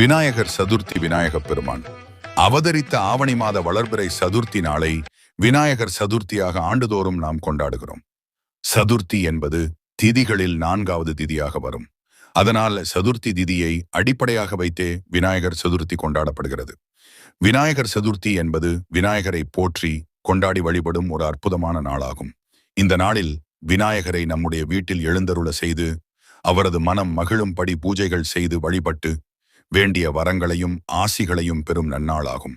விநாயகர் சதுர்த்தி விநாயக பெருமான். அவதரித்த ஆவணி மாத வளர்பிறை சதுர்த்தி நாளை விநாயகர் சதுர்த்தியாக ஆண்டுதோறும் நாம் கொண்டாடுகிறோம். சதுர்த்தி என்பது திதிகளில் நான்காவது திதியாக வரும். அதனால் சதுர்த்தி திதியை அடிப்படையாக வைத்தே விநாயகர் சதுர்த்தி கொண்டாடப்படுகிறது. விநாயகர் சதுர்த்தி என்பது விநாயகரை போற்றி கொண்டாடி வழிபடும் ஒரு அற்புதமான நாளாகும். இந்த நாளில் விநாயகரை நம்முடைய வீட்டில் எழுந்தருள செய்து அவரது மனம் மகிழும்படி பூஜைகள் செய்து வழிபட்டு வேண்டிய வரங்களையும் ஆசிகளையும் பெறும் நன்னாளாகும்.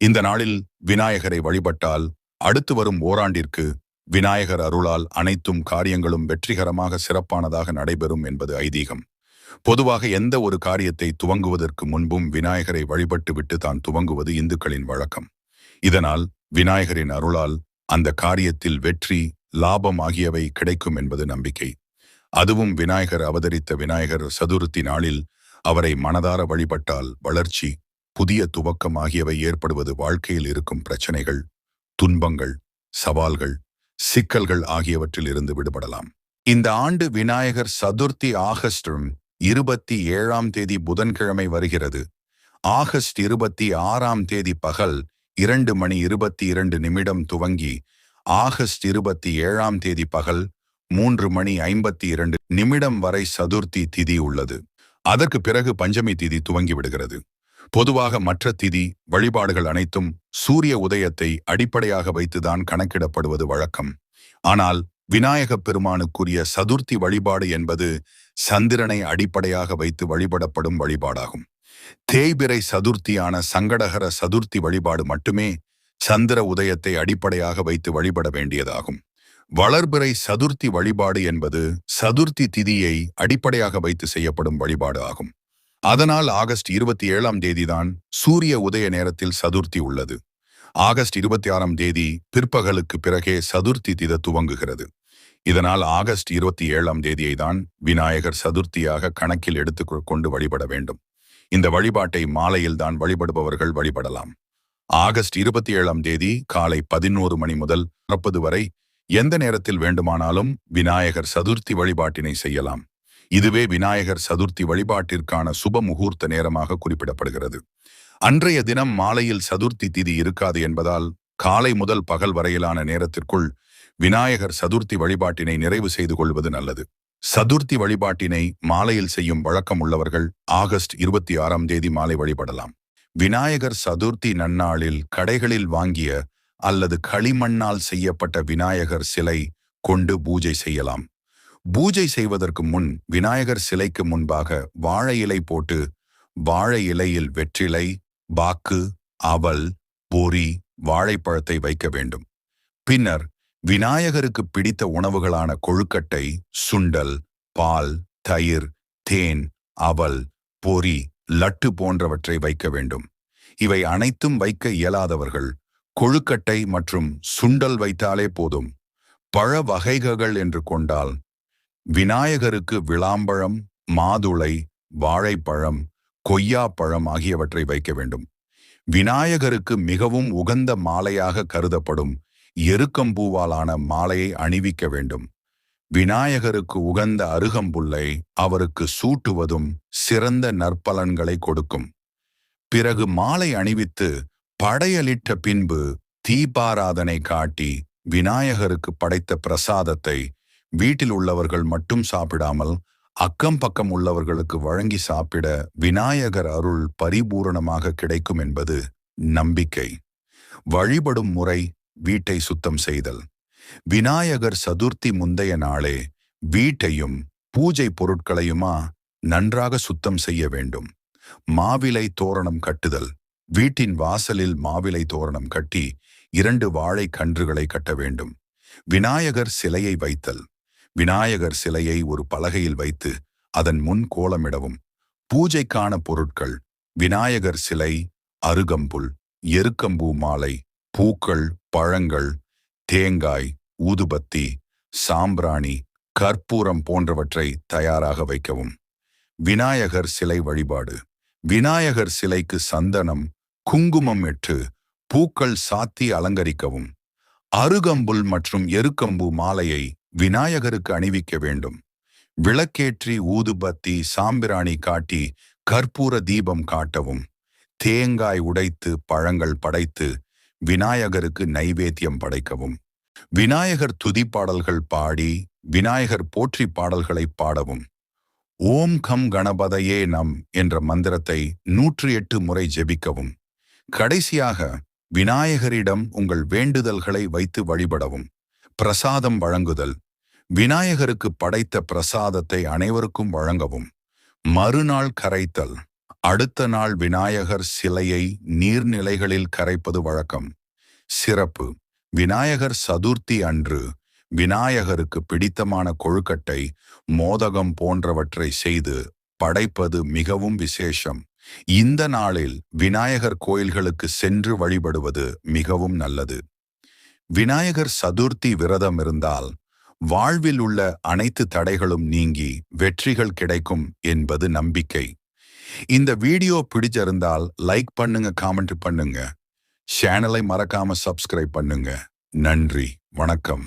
இந்த நாளில் விநாயகரை வழிபட்டால் அடுத்து வரும் ஓராண்டிற்கு விநாயகர் அருளால் அனைத்தும் காரியங்களும் வெற்றிகரமாக சிறப்பானதாக நடைபெறும் என்பது ஐதீகம். பொதுவாக எந்த ஒரு காரியத்தை துவங்குவதற்கு முன்பும் விநாயகரை வழிபட்டுவிட்டு தான் துவங்குவது இந்துக்களின் வழக்கம். இதனால் விநாயகரின் அருளால் அந்த காரியத்தில் வெற்றி லாபம் ஆகியவை கிடைக்கும் என்பது நம்பிக்கை. அதுவும் விநாயகர் அவதரித்த விநாயகர் சதுர்த்தி நாளில் அவரை மனதார வழிபட்டால் வளர்ச்சி புதிய துவக்கம் ஆகியவை ஏற்படுவது வாழ்க்கையில் இருக்கும் பிரச்சனைகள் துன்பங்கள் சவால்கள் சிக்கல்கள் ஆகியவற்றில் இருந்து விடுபடலாம். இந்த ஆண்டு விநாயகர் சதுர்த்தி ஆகஸ்ட் இருபத்தி ஏழாம் தேதி புதன்கிழமை வருகிறது. ஆகஸ்ட் இருபத்தி ஆறாம் தேதி பகல் இரண்டு மணி இருபத்தி இரண்டு நிமிடம் துவங்கி ஆகஸ்ட் இருபத்தி ஏழாம் தேதி பகல் மூன்று மணி ஐம்பத்தி இரண்டு நிமிடம் வரை சதுர்த்தி திதி உள்ளது. அதற்கு பிறகு பஞ்சமி திதி துவங்கி விடுகிறது பொதுவாக மற்ற திதி வழிபாடுகள் அனைத்தும் சூரிய உதயத்தை அடிப்படையாக வைத்துதான் கணக்கிடப்படுவது வழக்கம். ஆனால் விநாயகப் பெருமானுக்குரிய சதுர்த்தி வழிபாடு என்பது சந்திரனை அடிப்படையாக வைத்து வழிபடப்படும் வழிபாடாகும். தேய்பிரை சதுர்த்தியான சங்கடகர சதுர்த்தி வழிபாடு மட்டுமே சந்திர உதயத்தை அடிப்படையாக வைத்து வழிபட வேண்டியதாகும். வளர்பிறை சதுர்த்தி வழிபாடு என்பது சதுர்த்தி திதியை அடிப்படையாக வைத்து செய்யப்படும் வழிபாடு ஆகும். அதனால் ஆகஸ்ட் இருபத்தி ஏழாம் தேதிதான் சூரிய உதய நேரத்தில் சதுர்த்தி உள்ளது. ஆகஸ்ட் இருபத்தி ஆறாம் தேதி பிற்பகலுக்கு பிறகே சதுர்த்தி தித துவங்குகிறது. இதனால் ஆகஸ்ட் இருபத்தி ஏழாம் தேதியை தான் விநாயகர் சதுர்த்தியாக கணக்கில் எடுத்து கொண்டு வழிபட வேண்டும். இந்த வழிபாட்டை மாலையில் தான் வழிபடுபவர்கள் வழிபடலாம். ஆகஸ்ட் இருபத்தி ஏழாம் தேதி காலை பதினோரு மணி முதல் முப்பது வரை எந்த நேரத்தில் வேண்டுமானாலும் விநாயகர் சதுர்த்தி வழிபாட்டினை செய்யலாம். இதுவே விநாயகர் சதுர்த்தி வழிபாட்டிற்கான சுப முகூர்த்த நேரமாக குறிப்பிடப்படுகிறது. அன்றைய தினம் மாலையில் சதுர்த்தி திதி இருக்காது என்பதால் காலை முதல் பகல் வரையிலான நேரத்திற்குள் விநாயகர் சதுர்த்தி வழிபாட்டினை நிறைவு செய்து கொள்வது நல்லது. சதுர்த்தி வழிபாட்டினை மாலையில் செய்யும் வழக்கம் உள்ளவர்கள் ஆகஸ்ட் இருபத்தி ஆறாம் தேதி மாலை வழிபடலாம். விநாயகர் சதுர்த்தி நன்னாளில் கடைகளில் வாங்கிய அல்லது களிமண்ணால் செய்யப்பட்ட விநாயகர் சிலை கொண்டு பூஜை செய்யலாம். பூஜை செய்வதற்கு முன் விநாயகர் சிலைக்கு முன்பாக வாழை இலை போட்டு வாழை இலையில் வெற்றிலை பாக்கு அவல் பொறி வாழைப்பழத்தை வைக்க வேண்டும். பின்னர் விநாயகருக்கு பிடித்த உணவுகளான கொழுக்கட்டை சுண்டல் பால் தயிர் தேன் அவல் பொறி லட்டு போன்றவற்றை வைக்க வேண்டும். இவை அனைத்தும் வைக்க இயலாதவர்கள் கொழுக்கட்டை மற்றும் சுண்டல் வைத்தாலே போதும். பழ வகைகள் என்று கொண்டால் விநாயகருக்கு விளாம்பழம் மாதுளை வாழைப்பழம் கொய்யாப்பழம் ஆகியவற்றை வைக்க வேண்டும். விநாயகருக்கு மிகவும் உகந்த மாலையாக கருதப்படும் எருக்கம்பூவாலான மாலையை அணிவிக்க வேண்டும். விநாயகருக்கு உகந்த அருகம்புல்லை அவருக்கு சூட்டுவதும் சிறந்த நற்பலன்களை கொடுக்கும். பிறகு மாலை அணிவித்து படையலிட்ட பின்பு தீபாராதனை காட்டி விநாயகருக்கு படைத்த பிரசாதத்தை வீட்டில் உள்ளவர்கள் மட்டும் சாப்பிடாமல் அக்கம் பக்கம் உள்ளவர்களுக்கு வழங்கி சாப்பிட விநாயகர் அருள் பரிபூரணமாக கிடைக்கும் என்பது நம்பிக்கை. வழிபடும் முறை வீட்டை சுத்தம் செய்தல். விநாயகர் சதுர்த்தி முந்தைய நாளே வீட்டையும் பூஜை பொருட்களையுமா நன்றாக சுத்தம் செய்ய வேண்டும். மாவிலை தோரணம் கட்டுதல். வீட்டின் வாசலில் மாவிலை தோரணம் கட்டி இரண்டு வாழை கன்றுகளை கட்ட வேண்டும். விநாயகர் சிலையை வைத்தல். விநாயகர் சிலையை ஒரு பலகையில் வைத்து அதன் முன் கோலமிடவும். பூஜைக்கான பொருட்கள். விநாயகர் சிலை அருகம்புல் எருக்கம்பூ மாலை பூக்கள் பழங்கள் தேங்காய் ஊதுபத்தி சாம்பிராணி கற்பூரம் போன்றவற்றை தயாராக வைக்கவும். விநாயகர் சிலை வழிபாடு. விநாயகர் சிலைக்கு சந்தனம் குங்குமம் இட்டு பூக்கள் சாத்தி அலங்கரிக்கவும் அருகம்புல் மற்றும் எருக்கம்பு மாலையை விநாயகருக்கு அணிவிக்க வேண்டும். விளக்கேற்றி ஊதுபத்தி சாம்பிராணி காட்டி கற்பூர தீபம் காட்டவும் தேங்காய் உடைத்து பழங்கள் படைத்து விநாயகருக்கு நைவேத்தியம் படைக்கவும். விநாயகர் துதி பாடல்கள் பாடி விநாயகர் போற்றி பாடல்களை பாடவும். ஓம் கம் கணபதையே நம் என்ற மந்திரத்தை நூற்றி எட்டு முறை ஜெபிக்கவும். கடைசியாக விநாயகரிடம் உங்கள் வேண்டுதல்களை வைத்து வழிபடவும். பிரசாதம் வழங்குதல். விநாயகருக்கு படைத்த பிரசாதத்தை அனைவருக்கும் வழங்கவும். மறுநாள் கரைத்தல். அடுத்த நாள் விநாயகர் சிலையை நீர்நிலைகளில் கரைப்பது வழக்கம். சிறப்பு. விநாயகர் சதுர்த்தி அன்று விநாயகருக்கு பிடித்தமான கொழுக்கட்டை மோதகம் போன்றவற்றை செய்து படைப்பது மிகவும் விசேஷம். இந்த நாளில் விநாயகர் கோயில்களுக்கு சென்று வழிபடுவது மிகவும் நல்லது. விநாயகர் சதுர்த்தி விரதம் இருந்தால் வாழ்வில் உள்ள அனைத்து தடைகளும் நீங்கி வெற்றிகள் கிடைக்கும் என்பது நம்பிக்கை. இந்த வீடியோ பிடிச்சிருந்தால் லைக் பண்ணுங்க காமெண்ட் பண்ணுங்க. சேனலை மறக்காம சப்ஸ்கிரைப் பண்ணுங்க. நன்றி வணக்கம்.